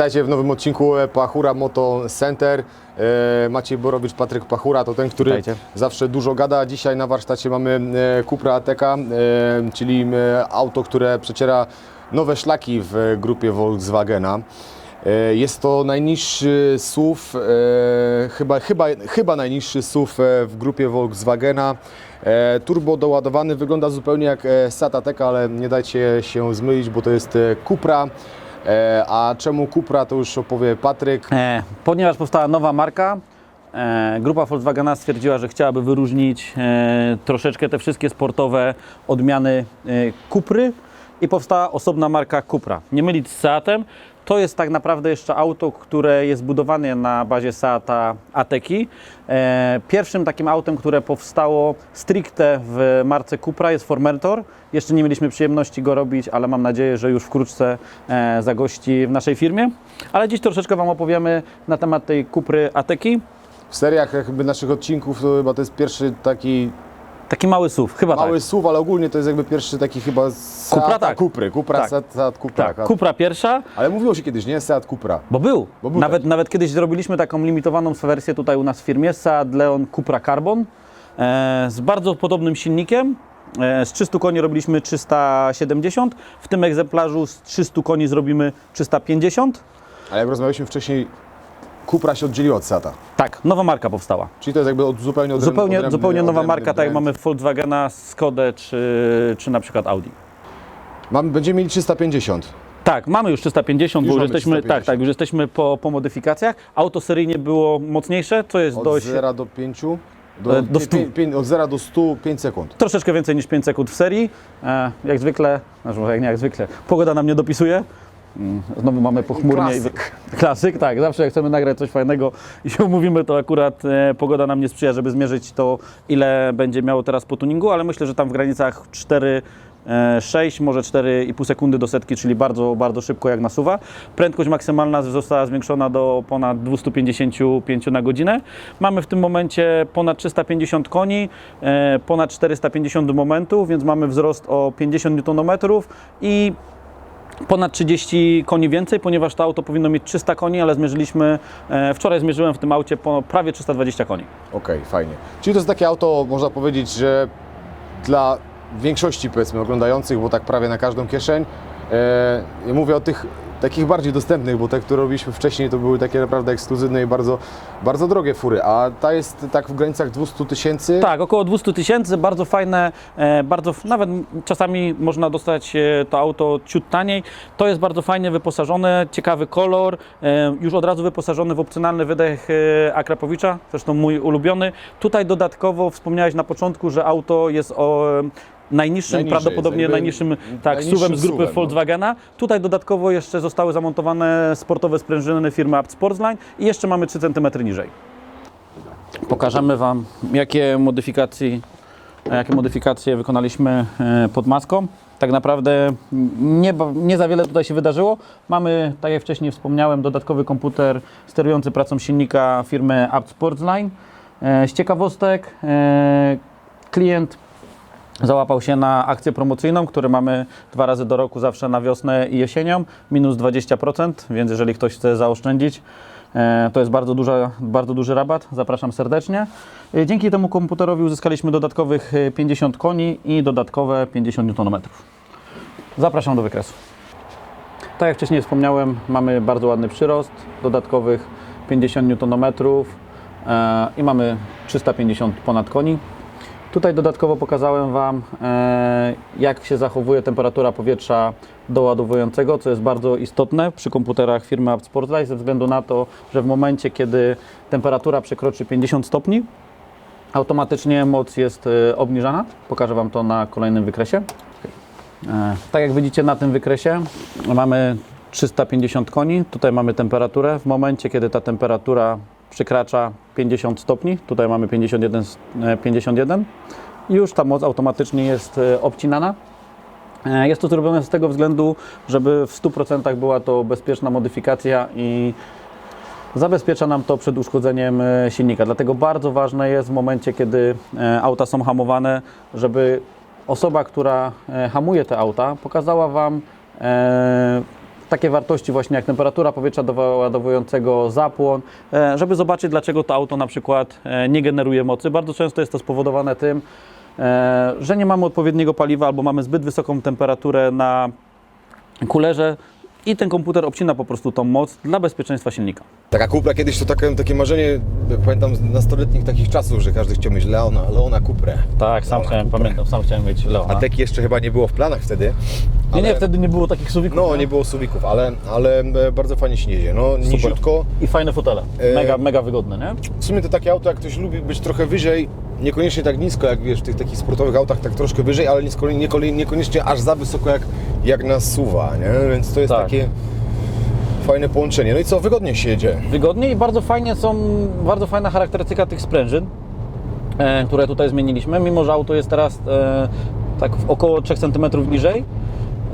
Witajcie w nowym odcinku Pachura Moto Center. E, Maciej Borowicz, Patryk Pachura to ten, który Witajcie. zawsze dużo gada. Dzisiaj na warsztacie mamy e, Cupra Ateca, e, czyli e, auto, które przeciera nowe szlaki w grupie Volkswagena. E, Jest to najniższy SUV, e, chyba, chyba, chyba najniższy SUV e, w grupie Volkswagena. E, Turbo doładowany, wygląda zupełnie jak e, Seat Ateca, ale nie dajcie się zmylić, bo to jest e, Cupra. E, A czemu Cupra, to już opowie Patryk. E, ponieważ powstała nowa marka, e, grupa Volkswagena stwierdziła, że chciałaby wyróżnić troszeczkę te wszystkie sportowe odmiany Cupry i powstała osobna marka Cupra. Nie mylić z Seatem. To jest tak naprawdę jeszcze auto, które jest budowane na bazie Seata Ateki. E, pierwszym takim autem, które powstało stricte w marce Cupra jest Formentor. Jeszcze nie mieliśmy przyjemności go robić, ale mam nadzieję, że już wkrótce e, zagości w naszej firmie. Ale dziś troszeczkę Wam opowiemy na temat tej Cupry Ateki. W seriach jakby naszych odcinków to chyba to jest pierwszy taki Taki mały SUV, chyba mały tak. SUV, ale ogólnie to jest jakby pierwszy taki chyba Seat Cupra, tak. Cupry. Cupra, Tak. Seat, Seat Cupra. Tak, Cupra pierwsza, Ale mówiło się kiedyś, nie? Seat Cupra. bo był. Bo był nawet, nawet kiedyś zrobiliśmy taką limitowaną wersję tutaj u nas w firmie, Seat Leon Cupra Carbon, e, z bardzo podobnym silnikiem. E, z 300 koni robiliśmy 370, w tym egzemplarzu z 300 koni zrobimy 350. Ale jak rozmawialiśmy wcześniej, Cupra się oddzieliła od Seata. Tak, nowa marka powstała. Czyli to jest jakby od, zupełnie odrębny, Zupełnie, odrębny, zupełnie nowa odrębny marka, tak jak brand. mamy Volkswagena, Skodę czy, czy na przykład Audi. Mamy, będziemy mieli 350. Tak, mamy już 350, Już bo już mamy jesteśmy, 350. tak, tak, już jesteśmy po, po modyfikacjach. Auto seryjnie było mocniejsze, co jest Od dość 0 do 5. E, Do, do pi- 100. pi- pi- od 0 do 100 5 sekund. troszeczkę więcej niż 5 sekund w serii. E, jak zwykle, znaczy może jak nie jak zwykle, pogoda nam nie dopisuje. Mm, Znowu mamy pochmurnie. Klasyk. Klasyk, tak. Zawsze jak chcemy nagrać coś fajnego i się umówimy, to akurat e, pogoda nam nie sprzyja, żeby zmierzyć to, ile będzie miało teraz po tuningu, ale myślę, że tam w granicach 4, e, 6, może 4,5 sekundy do setki, czyli bardzo, bardzo szybko jak nasuwa. Prędkość maksymalna została zwiększona do ponad 255 na godzinę. Mamy w tym momencie ponad 350 koni, e, ponad 450 momentów, więc mamy wzrost o 50 Nm i ponad 30 koni więcej, ponieważ to auto powinno mieć 300 koni, ale zmierzyliśmy, e, wczoraj zmierzyłem w tym aucie prawie 320 koni. Okej, fajnie. Czyli to jest takie auto, można powiedzieć, że dla większości powiedzmy oglądających, bo tak prawie na każdą kieszeń. E, mówię o tych takich bardziej dostępnych, bo te, które robiliśmy wcześniej, to były takie naprawdę ekskluzywne i bardzo, bardzo drogie fury, a ta jest tak w granicach 200 tysięcy. Tak, około 200 tysięcy, bardzo fajne, e, bardzo, nawet czasami można dostać e, to auto ciut taniej. To jest bardzo fajnie wyposażone, ciekawy kolor, e, już od razu wyposażony w opcjonalny wydech Akrapowicza, zresztą mój ulubiony. Tutaj dodatkowo wspomniałeś na początku, że auto jest o najniższym, Najniżej prawdopodobnie jakby najniższym tak, najniższym suwem z grupy SUV-em, no. Volkswagena. Tutaj dodatkowo jeszcze zostały zamontowane sportowe sprężyny firmy Apt Sportsline i jeszcze mamy 3 cm niżej. Pokażemy Wam, jakie modyfikacje, jakie modyfikacje wykonaliśmy e, pod maską. Tak naprawdę nie, nie za wiele tutaj się wydarzyło. Mamy, tak jak wcześniej wspomniałem, dodatkowy komputer sterujący pracą silnika firmy Apt Sportsline. E, Z ciekawostek e, klient załapał się na akcję promocyjną, którą mamy dwa razy do roku, zawsze na wiosnę i jesienią, minus 20%, więc jeżeli ktoś chce zaoszczędzić, e, to jest bardzo, duża, bardzo duży rabat, zapraszam serdecznie. E, Dzięki temu komputerowi uzyskaliśmy dodatkowych e, 50 koni i dodatkowe 50 Nm. Zapraszam do wykresu. Tak jak wcześniej wspomniałem, mamy bardzo ładny przyrost, dodatkowych 50 Nm e, i mamy 350 ponad koni. Tutaj dodatkowo pokazałem Wam, e, jak się zachowuje temperatura powietrza doładowującego, co jest bardzo istotne przy komputerach firmy Apt Sportslight, ze względu na to, że w momencie, kiedy temperatura przekroczy 50 stopni, automatycznie moc jest e, obniżana. Pokażę Wam to na kolejnym wykresie. E, Tak jak widzicie na tym wykresie mamy 350 koni, tutaj mamy temperaturę. W momencie, kiedy ta temperatura przekracza 50 stopni, tutaj mamy 51, s- e, 51 już ta moc automatycznie jest e, obcinana. E, Jest to zrobione z tego względu, żeby w 100% była to bezpieczna modyfikacja i zabezpiecza nam to przed uszkodzeniem silnika. Dlatego bardzo ważne jest w momencie, kiedy auta są hamowane, żeby osoba, która hamuje te auta, pokazała Wam takie wartości właśnie jak temperatura powietrza doładowującego, zapłon, e, żeby zobaczyć dlaczego to auto na przykład e, nie generuje mocy. Bardzo często jest to spowodowane tym, e, że nie mamy odpowiedniego paliwa albo mamy zbyt wysoką temperaturę na kulerze i ten komputer obcina po prostu tą moc dla bezpieczeństwa silnika. Taka kupra kiedyś to takie, takie marzenie, pamiętam z nastoletnich takich czasów, że każdy chciał mieć Leona, Leona Cuprę. Tak, sam Leona chciałem, Cupra. pamiętam, sam chciałem mieć Leona. A teki jeszcze chyba nie było w planach wtedy. Nie, nie, ale- wtedy nie było takich suwików. No, nie było suwików, ale, ale e, bardzo fajnie się jedzie. No, niziutko. I fajne fotele. E, Mega, mega wygodne, nie? W sumie to takie auto, jak ktoś lubi być trochę wyżej, niekoniecznie tak nisko, jak wiesz, w tych takich sportowych autach, tak troszkę wyżej, ale niekoniecznie aż za wysoko, jak, jak na suwa, nie? Więc to jest Tak. takie fajne połączenie. No i co, wygodnie się jedzie. Wygodnie i bardzo fajnie są, bardzo fajna charakterystyka tych sprężyn, e, które tutaj zmieniliśmy, mimo że auto jest teraz e, tak około 3 cm niżej.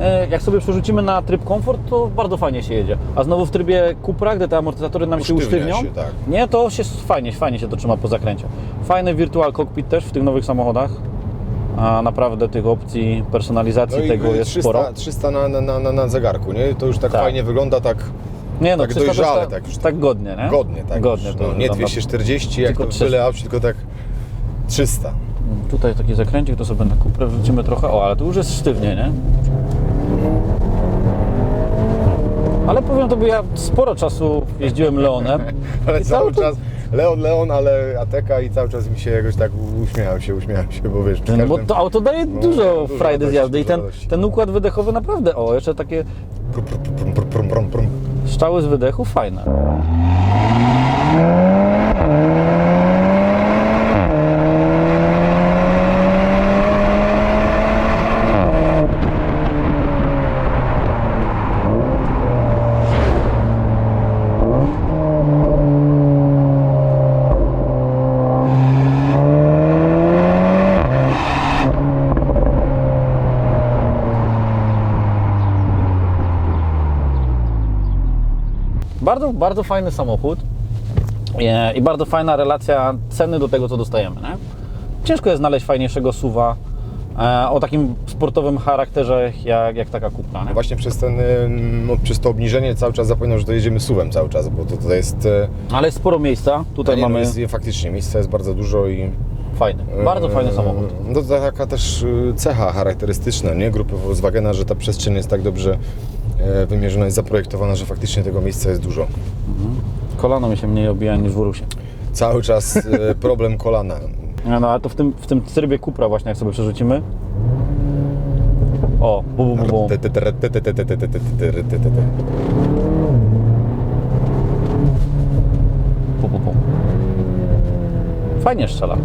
E, jak sobie przerzucimy na tryb komfort, to bardzo fajnie się jedzie. A znowu w trybie Cupra, gdy te amortyzatory nam się Usztywnia usztywnią, się, tak. nie, to się fajnie, fajnie się to trzyma po zakręcie. Fajny virtual cockpit też w tych nowych samochodach. A naprawdę tych opcji personalizacji No tego jest 300, sporo. 300 na, na, na, na zegarku, nie? To już tak, Tak. fajnie wygląda, tak Nie no, tak 300 to jest dojrzale, tak, tak już tak godnie, nie? godnie, tak? Godnie. już, to no, nie wygląda. 240, jak to 300. byle aucie, tylko tak 300. Tutaj taki zakręcik, to sobie na kuprę wrzucimy trochę. O, ale tu już jest sztywnie, nie? Ale powiem tobie, ja sporo czasu jeździłem Leonem. Ale cały czas Leon, Leon, ale Ateka i cały czas mi się jakoś tak uśmiechał się, uśmiechał się, bo wiesz, przy No, bo każdym- to auto daje No, dużo dużo frajdy z jazdy i ten, ten układ wydechowy naprawdę, o, jeszcze takie Prum, prum, prum, prum, prum, prum, prum. strzały z wydechu fajne. Bardzo, bardzo fajny samochód e, i bardzo fajna relacja ceny do tego, co dostajemy. Nie? Ciężko jest znaleźć fajniejszego suwa e, o takim sportowym charakterze jak, jak taka kupna. Nie? Właśnie przez ten, ym, no, przez to obniżenie cały czas zapominam, że to jedziemy suwem cały czas, bo to, to jest... e, Ale jest sporo miejsca. Tutaj nie, no, mamy jest, faktycznie, miejsca jest bardzo dużo i... fajny, bardzo fajny samochód. No to taka też cecha charakterystyczna, nie? Grupy Volkswagena, że ta przestrzeń jest tak dobrze wymierzona jest zaprojektowana, że faktycznie tego miejsca jest dużo. Kolano mi się mniej obija niż w Urusie. Cały czas problem kolana. No, no a to w tym, w tym trybie Kupra właśnie, jak sobie przerzucimy. O, bum, bum, bum. Fajnie strzela.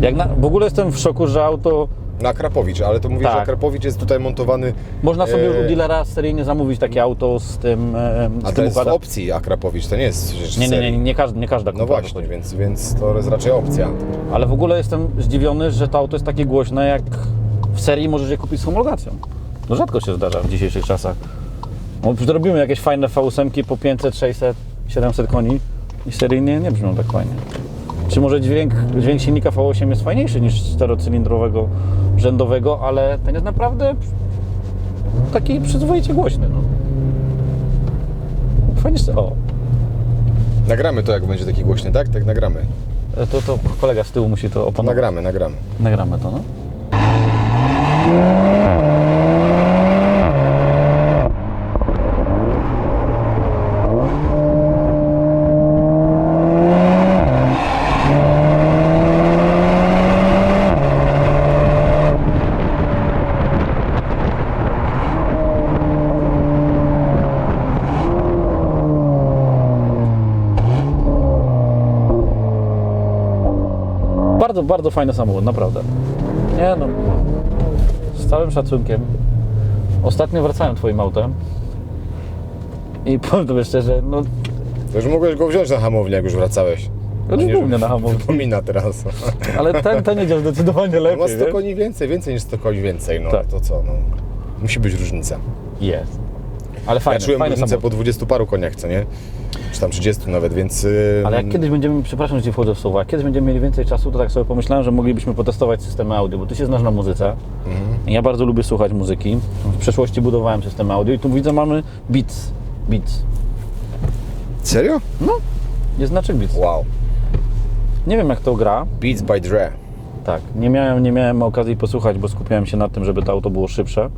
Jak na, w ogóle jestem w szoku, że auto na Krapowicz, ale to mówisz, Tak. że Krapowicz jest tutaj montowany. Można sobie już e, u dealera seryjnie zamówić takie auto z tym, e, A z to tym jest w układem. opcji Akrapowicz, to nie jest przecież Nie, nie, nie, serii. nie, każda, nie każda No właśnie, więc, więc to jest raczej opcja. Ale w ogóle jestem zdziwiony, że to auto jest takie głośne, jak w serii możesz je kupić z homologacją. No rzadko się zdarza w dzisiejszych czasach. No, robimy jakieś fajne V8 po 500, 600, 700 koni i seryjnie nie brzmią tak fajnie. Czy może dźwięk, dźwięk silnika V8 jest fajniejszy niż czterocylindrowego rzędowego, ale ten jest naprawdę taki przyzwoicie głośny. No. Fajnie, o, Nagramy to, jak będzie taki głośny, tak? Tak, nagramy. to, to kolega z tyłu musi to opanować. Nagramy, nagramy. Nagramy to, no. Bardzo, bardzo fajny samochód, naprawdę. Nie no, z całym szacunkiem. Ostatnio wracałem twoim autem i powiem tobie szczerze, no To już mogłeś go wziąć na hamownię, jak już wracałeś. już Nie, mnie na hamowni, Pomina teraz. ale ten, ten jedzie zdecydowanie No ma lepiej, 100 wiesz? koni więcej, więcej niż 100 koni więcej, no Tak. to co, no. Musi być różnica. Jest. Ale Ja fajny, czułem fajny różnicę samochód. po 20 paru koniach, co nie? Czy tam 30 nawet, więc... y, Ale jak kiedyś będziemy, przepraszam, że ci wchodzę w słowo, jak kiedyś będziemy mieli więcej czasu, to tak sobie pomyślałem, że moglibyśmy potestować systemy audio, bo ty się znasz na muzyce. Ja bardzo lubię słuchać muzyki. W przeszłości budowałem systemy audio i tu widzę mamy Beats. Beats. Serio? Jest znaczek Beats. Wow. Nie wiem jak to gra. Beats by Dre. Tak, nie miałem, nie miałem okazji posłuchać, bo skupiałem się na tym, żeby to auto było szybsze.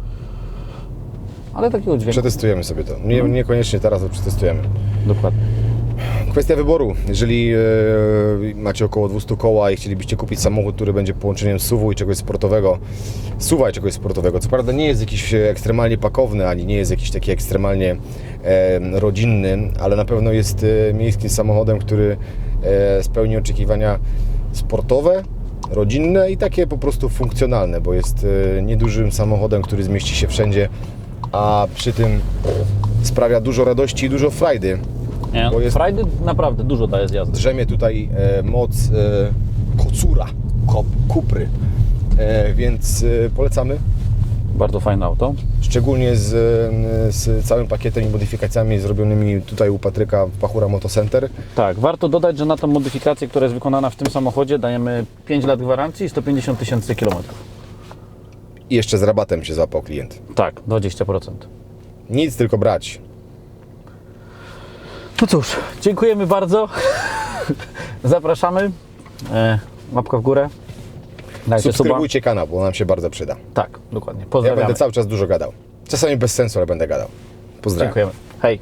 Ale takiego dźwięku. Przetestujemy sobie to. Nie, niekoniecznie teraz, ale przetestujemy. Dokładnie. Kwestia wyboru. Jeżeli e, macie około 200 koła i chcielibyście kupić samochód, który będzie połączeniem SUV i czegoś sportowego, SUVa i czegoś sportowego, co prawda nie jest jakiś e, ekstremalnie pakowny, ani nie jest jakiś taki ekstremalnie e, rodzinny, ale na pewno jest e, miejskim samochodem, który e, spełni oczekiwania sportowe, rodzinne i takie po prostu funkcjonalne, bo jest e, niedużym samochodem, który zmieści się wszędzie, a przy tym sprawia dużo radości i dużo frajdy. Nie, Bo jest- Frajdy naprawdę dużo daje z jazdy. drzemie tutaj e, moc e, kocura, kop, kupry. E, więc e, polecamy. Bardzo fajne auto. Szczególnie z, e, z całym pakietem i modyfikacjami zrobionymi tutaj u Patryka w Pachura Motocenter. Tak, warto dodać, że na tą modyfikację, która jest wykonana w tym samochodzie, dajemy 5 lat gwarancji i 150 tysięcy kilometrów. I jeszcze z rabatem się złapał klient. Tak, 20%. Nic, tylko brać. No cóż, dziękujemy bardzo. Zapraszamy. E, łapka w górę. Dajcie. Subskrybujcie kanał, bo nam się bardzo przyda. Tak, dokładnie. Ja Pozdrawiamy. będę cały czas dużo gadał. Czasami bez sensu, ale będę gadał. Pozdrawiam. Dziękujemy. Hej.